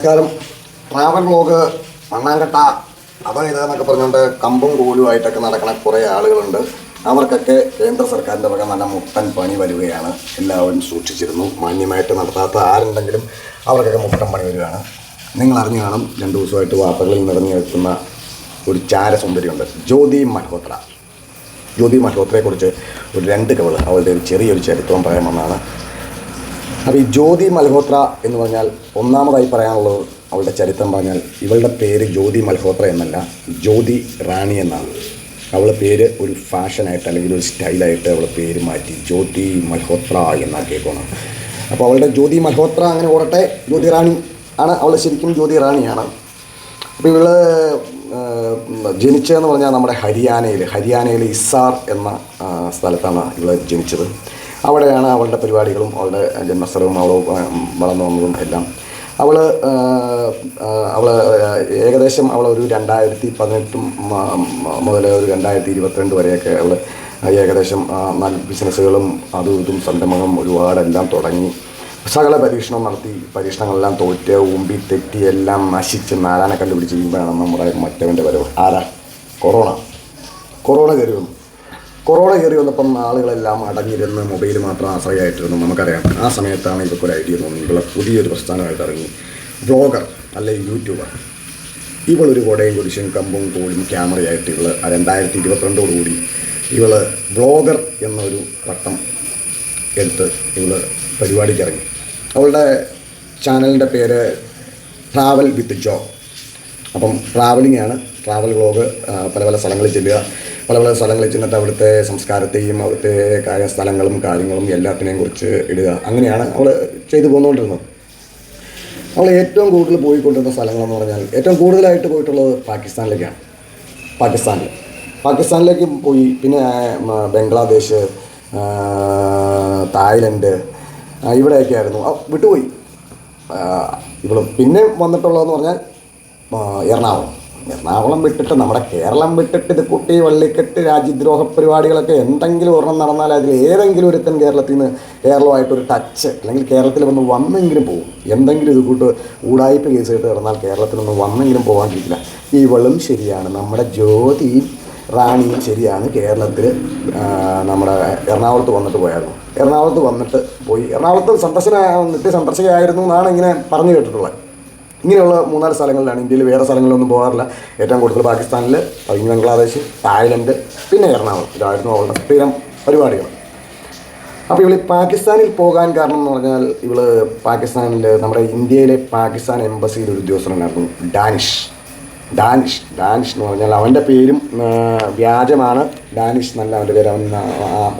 നമസ്കാരം. Travel vlog മണ്ണാങ്കട്ട അത് ഇതെന്നൊക്കെ പറഞ്ഞുകൊണ്ട് കമ്പും കൂലുമായിട്ടൊക്കെ നടക്കുന്ന കുറേ ആളുകളുണ്ട്. അവർക്കൊക്കെ കേന്ദ്ര സർക്കാരിന്റെ വക നല്ല മുട്ടൻ പണി വരികയാണ്. എല്ലാവരും സൂക്ഷിച്ചിരുന്നു. മാന്യമായിട്ട് നടത്താത്ത ആരുണ്ടെങ്കിലും അവർക്കൊക്കെ മുട്ടൻ പണി വരികയാണ്. നിങ്ങൾ അറിഞ്ഞു കാണും രണ്ട് ദിവസമായിട്ട് വാർത്തകളിൽ നിറഞ്ഞു നിൽക്കുന്ന ഒരു ചാരസുന്ദരിയുണ്ട് ജ്യോതി മൽഹോത്ര. ജ്യോതി മൽഹോത്രയെക്കുറിച്ച് ഒരു രണ്ട് കവൾ അവളുടെ ഒരു ചെറിയൊരു ചരിത്രം പറയാൻ വന്നതാണ് അപ്പോൾ ഈ ജ്യോതി മൽഹോത്ര എന്ന് പറഞ്ഞാൽ ഒന്നാമതായി പറയാനുള്ളത് അവളുടെ ചരിത്രം പറഞ്ഞാൽ ഇവളുടെ പേര് ജ്യോതി മൽഹോത്ര എന്നല്ല ജ്യോതി റാണി എന്നാണ്. അവളുടെ പേര് ഒരു ഫാഷനായിട്ട് അല്ലെങ്കിൽ ഒരു സ്റ്റൈലായിട്ട് അവളുടെ പേര് മാറ്റി ജ്യോതി മൽഹോത്ര എന്നാക്കിയേക്കണം അപ്പോൾ അവളുടെ ജ്യോതി മൽഹോത്ര അങ്ങനെ ഓടട്ടെ ജ്യോതി റാണി ആണ് അവൾ ശരിക്കും ജ്യോതി റാണിയാണ്. അപ്പോൾ ഇവൾ ജനിച്ചതെന്ന് പറഞ്ഞാൽ നമ്മുടെ ഹരിയാനയിൽ ഹരിയാനയിലെ ഇസാർ എന്ന സ്ഥലത്താണ് ഇവൾ ജനിച്ചത്. അവിടെയാണ് അവളുടെ പരിപാടികളും അവളുടെ ജന്മസ്ഥലവും അവൾ വളർന്നു വന്നതും എല്ലാം. അവൾ അവൾ ഏകദേശം അവൾ ഒരു രണ്ടായിരത്തി പതിനെട്ടും മുതൽ ഒരു രണ്ടായിരത്തി ഇരുപത്തിരണ്ട് വരെയൊക്കെ അവൾ ഏകദേശം നല്ല ബിസിനസ്സുകളും അതും ഇതും സംരംഭങ്ങളും ഒരുപാടെല്ലാം തുടങ്ങി. സകല പരീക്ഷണം നടത്തി പരീക്ഷണങ്ങളെല്ലാം തോറ്റ് ഉമ്പി തെറ്റി എല്ലാം നശിച്ച് നാരായണ കണ്ടുപിടിച്ച് കഴിയുമ്പോഴാണ് നമ്മുടെ മറ്റവന്റെ വരവ്. ആരാ? കൊറോണ. കൊറോണ കയറി വന്നു. കൊറോണ കയറി വന്നപ്പം ആളുകളെല്ലാം അടഞ്ഞിരുന്ന് മൊബൈൽ മാത്രം ആശ്രയമായിട്ടിരുന്നു നമുക്കറിയാം ആ സമയത്താണ് ഇതൊക്കെ ഒരു ഐഡിയ തോന്നി ഇവിടെ പുതിയൊരു പ്രസ്ഥാനമായിട്ട് ഇറങ്ങി. ബ്ലോഗർ അല്ലെങ്കിൽ യൂട്യൂബർ. ഇവളൊരു കൊടയും കുരിശും കമ്പും കോലും ക്യാമറയായിട്ട് ഇവൾ രണ്ടായിരത്തി ഇരുപത്തിരണ്ടോടുകൂടി ഇവൾ ബ്ലോഗർ എന്നൊരു പട്ടം എടുത്ത് ഇവൾ പരിപാടിക്ക് ഇറങ്ങി. അവളുടെ ചാനലിന്റെ പേര് ട്രാവൽ വിത്ത് ജോ. അപ്പം ട്രാവലിംഗ് ആണ്. ട്രാവൽ വ്ളോഗ് പല പല സ്ഥലങ്ങളിൽ ചെല്ലുക. പല പല സ്ഥലങ്ങളിൽ ചെന്നിട്ട് അവിടുത്തെ സംസ്കാരത്തെയും അവിടുത്തെ കാര്യ സ്ഥലങ്ങളും കാര്യങ്ങളും എല്ലാത്തിനെയും കുറിച്ച് ഇടുക. അങ്ങനെയാണ് അവൾ ചെയ്തു പോന്നുകൊണ്ടിരുന്നത്. അവൾ ഏറ്റവും കൂടുതൽ പോയിക്കൊണ്ടിരുന്ന സ്ഥലങ്ങളെന്ന് പറഞ്ഞാൽ ഏറ്റവും കൂടുതലായിട്ട് പോയിട്ടുള്ളത് പാകിസ്ഥാനിലേക്കാണ്. പാകിസ്ഥാനിൽ പാകിസ്ഥാനിലേക്ക് പോയി പിന്നെ ബംഗ്ലാദേശ് തായ്ലൻഡ് ഇവിടെയൊക്കെ ആയിരുന്നു വിട്ടുപോയി. ഇവൾ പിന്നെ വന്നിട്ടുള്ളതെന്ന് പറഞ്ഞാൽ എറണാകുളം. എറണാകുളം വിട്ടിട്ട് നമ്മുടെ കേരളം വിട്ടിട്ട് ഇത് കുട്ടി വള്ളിക്കെട്ട് രാജ്യദ്രോഹ പരിപാടികളൊക്കെ എന്തെങ്കിലും ഒരെണ്ണം നടന്നാൽ അതിൽ ഏതെങ്കിലും ഒരുത്തൻ കേരളത്തിൽ നിന്ന് കേരളമായിട്ടൊരു ടച്ച് അല്ലെങ്കിൽ കേരളത്തിൽ വന്ന് വന്നെങ്കിലും പോകും എന്തെങ്കിലും ഇത് കൂട്ട് ഊടായ്പ കേസ് കേട്ട് കിടന്നാൽ കേരളത്തിൽ നിന്ന് വന്നെങ്കിലും പോകാണ്ടിരിക്കില്ല ഇവളും ശരിയാണ്. നമ്മുടെ ജ്യോതിയും റാണിയും ശരിയാണ്. കേരളത്തിൽ നമ്മുടെ എറണാകുളത്ത് വന്നിട്ട് പോയായിരുന്നു. എറണാകുളത്ത് വന്നിട്ട് പോയി. എറണാകുളത്ത് സന്ദർശന നിത്യ സന്ദർശകയായിരുന്നു എന്നാണ് ഇങ്ങനെ പറഞ്ഞു കേട്ടിട്ടുള്ളത്. ഇങ്ങനെയുള്ള മൂന്നാൽ സ്ഥലങ്ങളിലാണ് ഇന്ത്യയിൽ വേറെ സ്ഥലങ്ങളിലൊന്നും പോകാറില്ല. ഏറ്റവും കൂടുതൽ പാകിസ്ഥാനിൽ ബംഗ്ലാദേശ് തായ്ലൻഡ് പിന്നെ എറണാകുളം. ഇതായിരുന്നു അവളുടെ സ്ഥിരം പരിപാടികൾ. അപ്പോൾ ഇവൾ പാകിസ്ഥാനിൽ പോകാൻ കാരണം എന്ന് പറഞ്ഞാൽ ഇവൾ പാകിസ്ഥാനിൽ നമ്മുടെ ഇന്ത്യയിലെ പാകിസ്ഥാൻ എംബസിയിൽ ഒരു ഉദ്യോഗസ്ഥനായിരുന്നു ഡാനിഷ്. ഡാനിഷ് ഡാനിഷ് എന്ന് പറഞ്ഞാൽ അവന്റെ പേരും വ്യാജമാണ്. ഡാനിഷ് എന്നല്ല അവന്റെ പേര്. അവൻ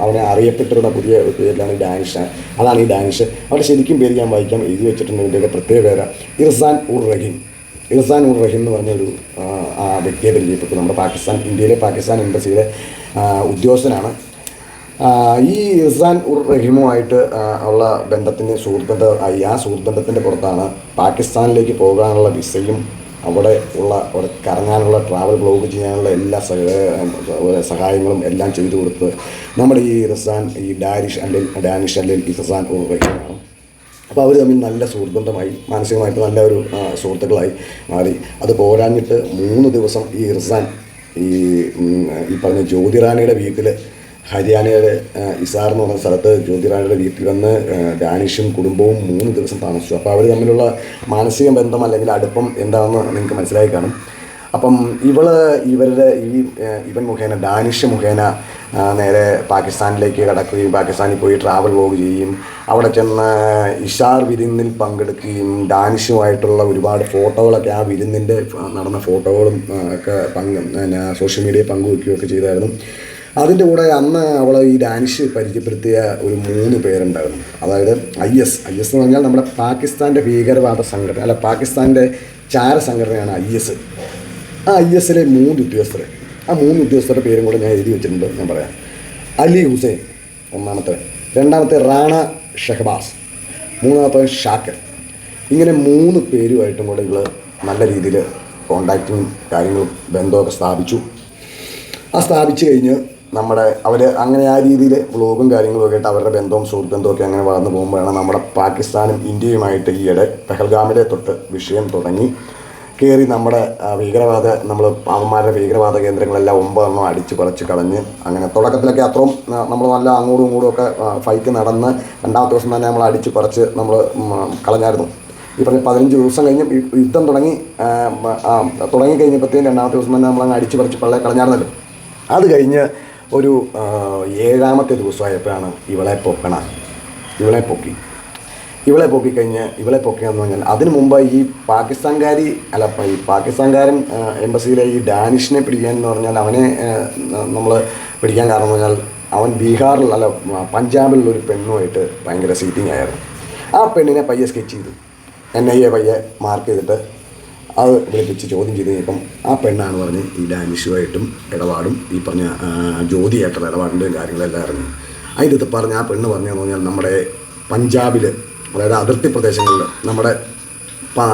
അവനെ അറിയപ്പെട്ടിരുന്ന പുതിയ പേരിലാണ് ഡാനിഷ് അതാണ് ഈ ഡാനിഷ് അവന്റെ ശരിക്കും പേര് ഞാൻ വായിക്കാം. എഴുതി വെച്ചിട്ടുണ്ട് ഇതിന്റെയൊക്കെ പ്രത്യേക പേര്. ഇർസാൻ ഉർ റഹീം. ഇർസാൻ ഉർ റഹീം എന്ന് പറഞ്ഞൊരു ആ, വ്യക്തിയെ പരിചയപ്പെട്ടു. നമ്മുടെ പാകിസ്ഥാൻ ഇന്ത്യയിലെ പാകിസ്ഥാൻ എംബസിയിലെ ഉദ്യോഗസ്ഥനാണ്. ഈ ഇർസാൻ ഉർ റഹീമുമായിട്ട് ഉള്ള ബന്ധത്തിന്റെ സുഹൃത്ത് ആയി ആ സുഹൃത്ത് ബന്ധത്തിന്റെ പുറത്താണ് പാകിസ്ഥാനിലേക്ക് പോകാനുള്ള വിസയും അവിടെ ഉള്ള അവിടെ കറങ്ങാനുള്ള ട്രാവൽ ബ്ലോഗ് ചെയ്യാനുള്ള എല്ലാ സഹായങ്ങളും എല്ലാം ചെയ്തു കൊടുത്ത് നമ്മുടെ ഈ റസാൻ ഈ ഡാനിഷ് അല്ലെങ്കിൽ ഡാനിഷ് അല്ലെങ്കിൽ ഈ റസാൻ റഹീമാണ് അപ്പോൾ അവർ തമ്മിൽ നല്ല സുഹൃത്തുബന്ധമായി മാനസികമായിട്ട് നല്ല ഒരു സുഹൃത്തുക്കളായി മാറി. അത് പോരാഞ്ഞിട്ട് മൂന്ന് ദിവസം ഈ റസാൻ ഈ ഈ പറഞ്ഞ ജ്യോതിറാണിയുടെ വീട്ടിൽ ഹരിയാനയുടെ ഇസാർ എന്ന് പറഞ്ഞ സ്ഥലത്ത് ജ്യോതിറാണിയുടെ വീട്ടിൽ വന്ന് ഡാനിഷും കുടുംബവും മൂന്ന് ദിവസം താമസിച്ചു. അപ്പോൾ അവർ തമ്മിലുള്ള മാനസിക ബന്ധം അല്ലെങ്കിൽ അടുപ്പം എന്താണെന്ന് നിങ്ങൾക്ക് മനസ്സിലായി കാണും. അപ്പം ഇവൾ ഇവരുടെ ഈ ഇവൻ മുഖേന ഡാനിഷ് മുഖേന നേരെ പാകിസ്ഥാനിലേക്ക് കടക്കുകയും പാകിസ്ഥാനിൽ പോയി ട്രാവൽ പോകുകയും ചെയ്യും. അവിടെ ചെന്ന് ഇഷാർ വിരുന്നിൽ പങ്കെടുക്കുകയും ഡാനിഷുമായിട്ടുള്ള ഒരുപാട് ഫോട്ടോകളൊക്കെ ആ വിരുന്നിന്റെ നടന്ന ഫോട്ടോകളും ഒക്കെ പങ്ക് സോഷ്യൽ മീഡിയയിൽ പങ്കുവെക്കുകയൊക്കെ ചെയ്തായിരുന്നു. അതിന്റെ കൂടെ അന്ന് അവൾ ഈ ഡാനിഷ് പരിചയപ്പെടുത്തിയ ഒരു മൂന്ന് പേരുണ്ടായിരുന്നു. അതായത് ഐ എസ്. ഐ എസ് എന്ന് പറഞ്ഞാൽ നമ്മുടെ പാകിസ്ഥാന്റെ ഭീകരവാദ സംഘടന അല്ല പാകിസ്ഥാന്റെ ചാര സംഘടനയാണ് ഐ എസ്. ആ ഐ എസിലെ മൂന്ന് ഉദ്യോഗസ്ഥർ ആ മൂന്ന് ഉദ്യോഗസ്ഥരുടെ പേരും കൂടെ ഞാൻ എഴുതി വെച്ചിട്ടുണ്ട് ഞാൻ പറയാം. അലി ഹുസൈൻ ഒന്നാമത്തെ. രണ്ടാമത്തെ റാണ ഷഹബാസ്. മൂന്നാമത്തെ ഷാക്കർ. ഇങ്ങനെ മൂന്ന് പേരുമായിട്ടും കൂടെ ഇവൾ നല്ല രീതിയിൽ കോണ്ടാക്റ്റും കാര്യങ്ങളും ബന്ധമൊക്കെ സ്ഥാപിച്ചു. ആ സ്ഥാപിച്ചു കഴിഞ്ഞ് നമ്മുടെ അവർ അങ്ങനെ ആ രീതിയിൽ ബ്ലോഗും കാര്യങ്ങളും ആയിട്ട് അവരുടെ ബന്ധവും സുഹൃത്തുബന്ധവും ഒക്കെ അങ്ങനെ വളർന്നു പോകുമ്പോഴാണ് നമ്മുടെ പാകിസ്ഥാനും ഇന്ത്യയുമായിട്ട് ഈയിടെ പെഹൽഗാമിലെ തൊട്ട് വിഷയം തുടങ്ങി. കയറി നമ്മുടെ ഭീകരവാദ നമ്മൾ പാവന്മാരുടെ ഭീകരവാദ കേന്ദ്രങ്ങളെല്ലാം ഒമ്പതെണ്ണം അടിച്ച് പറിച്ച് കളഞ്ഞ് അങ്ങനെ തുടക്കത്തിലൊക്കെ അത്രയും നമ്മൾ നല്ല അങ്ങോട്ടും ഇങ്ങോട്ടും ഒക്കെ ഫൈറ്റ് നടന്ന് രണ്ടാമത്തെ ദിവസം തന്നെ നമ്മൾ അടിച്ച് പറിച്ച് നമ്മൾ കളഞ്ഞായിരുന്നു. ഈ പറഞ്ഞ പതിനഞ്ച് ദിവസം കഴിഞ്ഞ് യുദ്ധം തുടങ്ങി തുടങ്ങി കഴിഞ്ഞപ്പോഴത്തേക്കും രണ്ടാമത്തെ ദിവസം തന്നെ നമ്മൾ അങ്ങ് അടിച്ച് പറിച്ച് പള്ളെ കളഞ്ഞായിരുന്നല്ലോ. അത് കഴിഞ്ഞ് ഒരു ഏഴാമത്തെ ദിവസമായപ്പോഴാണ് ഇവളെ പൊക്കണ ഇവളെ പൊക്കി. ഇവളെ പൊക്കിക്കഴിഞ്ഞ് ഇവളെ പൊക്കിയെന്ന് പറഞ്ഞാൽ അതിനു മുമ്പ് ഈ പാകിസ്ഥാൻകാരി അല്ല ഈ പാകിസ്ഥാൻകാരൻ എംബസിയിലെ ഈ ഡാനിഷിനെ പിടിക്കാൻ എന്ന് പറഞ്ഞാൽ അവനെ നമ്മൾ പിടിക്കാൻ കാരണം എന്ന് പറഞ്ഞാൽ അവൻ ബീഹാറിൽ അല്ല പഞ്ചാബിലുള്ള ഒരു പെണ്ണുമായിട്ട് ഭയങ്കര സീറ്റിംഗ് ആയിരുന്നു. ആ പെണ്ണിനെ പയ്യെ സ്കെച്ച് ചെയ്തു. എൻ ഐ എ പയ്യെ മാർക്ക് ചെയ്തിട്ട് അത് വിളിപ്പിച്ച് ചോദ്യം ചെയ്ത് കഴിഞ്ഞപ്പം ആ പെണ്ണാണ് പറഞ്ഞ് ഈ ഡാനിഷുമായിട്ടും ഇടപാടും ഈ പറഞ്ഞ ജ്യോതിയായിട്ടുള്ള ഇടപാടിന്റെയും കാര്യങ്ങളെല്ലാം അറിഞ്ഞു. അതിന്റെ പറഞ്ഞ ആ പെണ്ണ് പറഞ്ഞതെന്ന് പറഞ്ഞാൽ നമ്മുടെ പഞ്ചാബിൽ അതായത് അതിർത്തി പ്രദേശങ്ങളിൽ നമ്മുടെ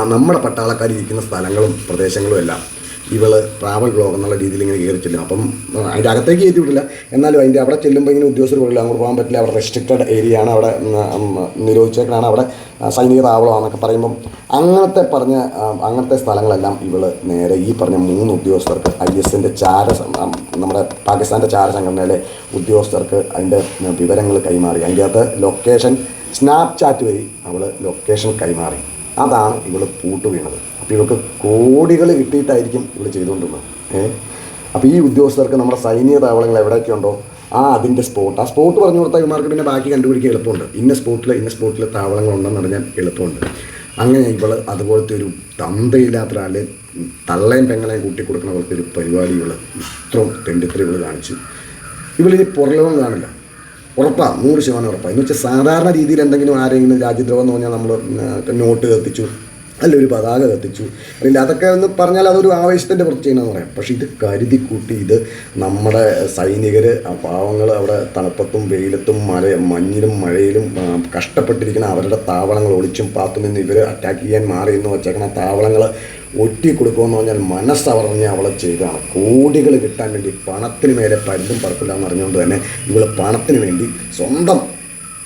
നമ്മുടെ പട്ടാളക്കാർ ഇരിക്കുന്ന സ്ഥലങ്ങളും പ്രദേശങ്ങളും എല്ലാം ഇവൾ ട്രാവൽ ബ്ലോഗ് എന്നുള്ള രീതിയിൽ ഇങ്ങനെ കയറി ചെല്ലും. അപ്പം അതിന്റെ അകത്തേക്ക് കയറ്റി വിടില്ല. എന്നാലും അതിന്റെ അവിടെ ചെല്ലുമ്പോൾ ഇങ്ങനെ ഉദ്യോഗസ്ഥർ പറയില്ല അങ്ങോട്ട് പോകാൻ പറ്റില്ല അവിടെ റെസ്ട്രിക്റ്റഡ് ഏരിയ ആണ് അവിടെ നിരോധിച്ചേക്കാണ് അവിടെ സൈനിക താവളമാണെന്നൊക്കെ പറയുമ്പം അങ്ങനത്തെ പറഞ്ഞ അങ്ങനത്തെ സ്ഥലങ്ങളെല്ലാം ഇവൾ നേരെ ഈ പറഞ്ഞ മൂന്ന് ഉദ്യോഗസ്ഥർക്ക് ഐ എസിന്റെ ചാര നമ്മുടെ പാകിസ്ഥാന്റെ ചാര സംഘടനയിലെ ഉദ്യോഗസ്ഥർക്ക് അതിന്റെ വിവരങ്ങൾ കൈമാറി. അതിന്റെ അകത്ത് ലൊക്കേഷൻ സ്നാപ്ചാറ്റ് വഴി അവൾ ലൊക്കേഷൻ കൈമാറി. അതാണ് ഇവൾ പൂട്ട് വീണത്. ഇവൾക്ക് കോടികൾ കിട്ടിയിട്ടായിരിക്കും ഇവർ ചെയ്തുകൊണ്ടിരുന്നത്. ഏഹ് അപ്പോൾ ഈ ഉദ്യോഗസ്ഥർക്ക് നമ്മുടെ സൈനിക താവളങ്ങൾ എവിടെയൊക്കെ ഉണ്ടോ ആ അതിന്റെ സ്പോട്ട് ആ സ്പോട്ട് പറഞ്ഞു കൊടുത്താൽ ഇവർമാർക്ക് പിന്നെ ബാക്കി കണ്ടുപിടിക്കാൻ എളുപ്പമുണ്ട്. ഇന്ന സ്പോട്ടിൽ ഇന്ന സ്പോട്ടിൽ താവളങ്ങൾ ഉണ്ടെന്ന് പറഞ്ഞാൽ എളുപ്പമുണ്ട്. അങ്ങനെ ഇവൾ അതുപോലത്തെ ഒരു തന്തയില്ലാത്ത ഒരാളെ തള്ളയും പെങ്ങളെയും കൂട്ടി കൊടുക്കുന്ന പോലത്തെ ഒരു പരിപാടി ഇവൾ ഇത്രയും തെണ്ടിത്തരം ഇവൾ കാണിച്ചു. ഇവളിനി പുറലോകം കാണില്ല. ഉറപ്പാണ് നൂറ് ശതമാനം ഉറപ്പാണ് എന്ന് വെച്ചാൽ സാധാരണ രീതിയിൽ എന്തെങ്കിലും ആരെങ്കിലും രാജ്യദ്രോഹം എന്ന് പറഞ്ഞാൽ നമ്മൾ നോട്ട് കത്തിച്ചു അല്ല ഒരു പതാക കത്തിച്ചു. അല്ലെങ്കിൽ അതൊക്കെ ഒന്ന് പറഞ്ഞാൽ അതൊരു ആവേശത്തിന്റെ പ്രത്യേകതയെന്ന് പറയാം. പക്ഷേ ഇത് കരുതി കൂട്ടി ഇത് നമ്മുടെ സൈനികർ പാവങ്ങൾ അവിടെ തണുപ്പത്തും വെയിലത്തും മഴ മഞ്ഞിലും മഴയിലും കഷ്ടപ്പെട്ടിരിക്കുന്ന അവരുടെ താവളങ്ങൾ ഒളിച്ചും പാത്തും നിന്ന് ഇവർ അറ്റാക്ക് ചെയ്യാൻ മാറി എന്ന് വെച്ചേക്കണ താവളങ്ങൾ ഒറ്റി കൊടുക്കുമെന്ന് പറഞ്ഞാൽ മനസ്സവറിഞ്ഞ് അവളെ ചെയ്തതാണ്. കോടികൾ കിട്ടാൻ വേണ്ടി പണത്തിന് മേലെ പരിതും പറക്കില്ല എന്ന് തന്നെ ഇവൾ പണത്തിന് വേണ്ടി സ്വന്തം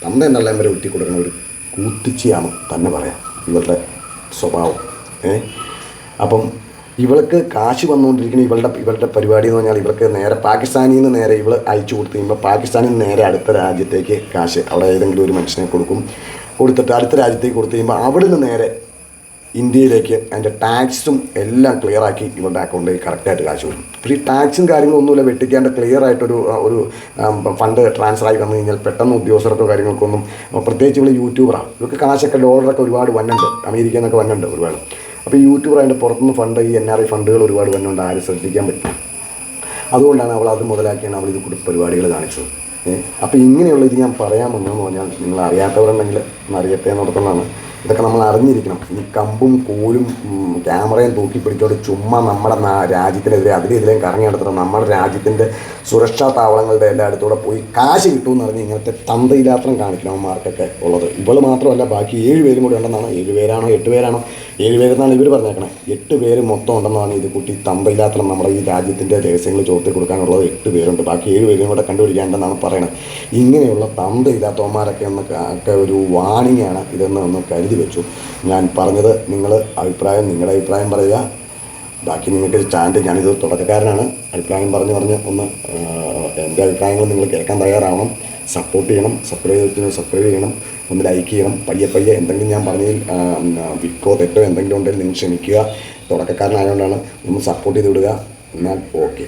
തന്ത എന്നുള്ള വരെ ഒറ്റി കൊടുക്കുന്ന ഒരു കൂത്തിച്ചിയാണ് തന്നെ പറയാം. ഇവളുടെ സ്വഭാവം ഏ? അപ്പം ഇവൾക്ക് കാശ് വന്നുകൊണ്ടിരിക്കുന്ന ഇവളുടെ ഇവളുടെ പരിപാടി എന്ന് പറഞ്ഞാൽ ഇവൾക്ക് നേരെ പാകിസ്ഥാനിൽ നിന്ന് നേരെ ഇവൾ അയച്ചു കൊടുത്തു കഴിയുമ്പോൾ പാകിസ്ഥാനിൽ നിന്ന് നേരെ അടുത്ത രാജ്യത്തേക്ക് കാശ് അവിടെ ഏതെങ്കിലും ഒരു മനുഷ്യനെ കൊടുക്കും. കൊടുത്തിട്ട് അടുത്ത രാജ്യത്തേക്ക് കൊടുത്തു കഴിയുമ്പോൾ അവിടെ നിന്ന് നേരെ ഇന്ത്യയിലേക്ക് അതിന്റെ ടാക്സും എല്ലാം ക്ലിയർ ആക്കി ഇവരുടെ അക്കൗണ്ടിൽ കറക്റ്റായിട്ട് കാശ് വരും പക്ഷേ ഈ ടാക്സും കാര്യങ്ങളൊന്നുമില്ല വെട്ടിക്കാണ്ട് ക്ലിയർ ആയിട്ടൊരു ഒരു ഫണ്ട് ട്രാൻസ്ഫർ ആയി വന്നു കഴിഞ്ഞാൽ പെട്ടെന്ന് ഉദ്യോഗസ്ഥർക്കോ കാര്യങ്ങൾക്കൊന്നും പ്രത്യേകിച്ച് ഇവിടെ യൂട്യൂബറാണ് ഇവർക്ക് കാശൊക്കെ ഡോളറൊക്കെ ഒരുപാട് വന്നുണ്ട് അമേരിക്കയിൽ നിന്നൊക്കെ വന്നുണ്ട് ഒരുപാട്. അപ്പോൾ യൂട്യൂബർ അതിന്റെ പുറത്തുനിന്ന് ഫണ്ട് ഈ എൻ ആർ ഐ ഫണ്ടുകൾ ഒരുപാട് വന്നുണ്ട് ആരും ശ്രദ്ധിക്കാൻ പറ്റും അതുകൊണ്ടാണ് അവൾ അത് മുതലാക്കിയാണ് അവൾ ഇത് പരിപാടികൾ കാണിച്ചത്. അപ്പോൾ ഇങ്ങനെയുള്ള ഇത് ഞാൻ പറയാൻ വന്നതെന്ന് പറഞ്ഞാൽ നിങ്ങൾ അറിയാത്തവരുണ്ടെങ്കിൽ ഒന്ന് അറിയട്ടെ എന്നോടത്തുള്ളതാണ് ഇതൊക്കെ നമ്മൾ അറിഞ്ഞിരിക്കണം. ഈ കമ്പും കോലും ക്യാമറയും തൂക്കി പിടിച്ചോണ്ട് ചുമ്മാ നമ്മുടെ രാജ്യത്തിനെതിരെ അതിലെതിരെയും കറങ്ങി നടത്തണം. നമ്മുടെ രാജ്യത്തിന്റെ സുരക്ഷാ താവളങ്ങളുടെ എല്ലായിടത്തൂടെ പോയി കാശ് കിട്ടുമെന്ന് പറഞ്ഞ് ഇങ്ങനത്തെ തന്തയിലാത്രം കാണിക്കണം അവന്മാർക്കൊക്കെ ഉള്ളത്. ഇവൾ മാത്രമല്ല ബാക്കി ഏഴ് പേരും കൂടി ഉണ്ടെന്നാണ്. ഏഴ് പേരാണോ എട്ട് പേരാണോ? ഏഴ് പേരെന്നാണ് ഇവർ പറഞ്ഞേക്കണേ. എട്ട് പേര് മൊത്തം ഉണ്ടെന്നാണ് ഇത് കൂട്ടി തന്തയിലാത്രം നമ്മുടെ ഈ രാജ്യത്തിന്റെ രഹസ്യങ്ങൾ ചോർത്തി കൊടുക്കാനുള്ളത് എട്ട് പേരുണ്ട്. ബാക്കി ഏഴ് പേരും കൂടെ കണ്ടുപിടിക്കാണ്ടെന്നാണ് പറയുന്നത് ഇങ്ങനെയുള്ള തന്തയില്ലാത്തവന്മാരൊക്കെ ഒന്ന് ഒക്കെ ഒരു വാണിങ്ങാണ് ഇതെന്ന് ഒന്ന് കരുതി വെച്ചു. ഞാൻ പറഞ്ഞത് നിങ്ങൾ അഭിപ്രായം നിങ്ങളുടെ അഭിപ്രായം പറയുക. ബാക്കി നിങ്ങൾക്ക് ചാനൽ ഞാനിത് തുടക്കക്കാരനാണ്. അഭിപ്രായം പറഞ്ഞു പറഞ്ഞ് ഒന്ന് എന്റെ അഭിപ്രായങ്ങൾ നിങ്ങൾ കേൾക്കാൻ തയ്യാറാവണം. സപ്പോർട്ട് ചെയ്യണം സബ്സ്ക്രൈബ് ചെയ്തിട്ട് സബ്സ്ക്രൈബ് ചെയ്യണം. ഒന്ന് ലൈക്ക് ചെയ്യണം. പയ്യെ പയ്യെ എന്തെങ്കിലും ഞാൻ പറഞ്ഞതിൽ വിക്കോ തെറ്റോ എന്തെങ്കിലും ഉണ്ടെങ്കിൽ നിങ്ങൾ ക്ഷമിക്കുക. തുടക്കക്കാരനായതുകൊണ്ടാണ് ഒന്ന് സപ്പോർട്ട് ചെയ്ത് വിടുക. എന്നാൽ ഓക്കെ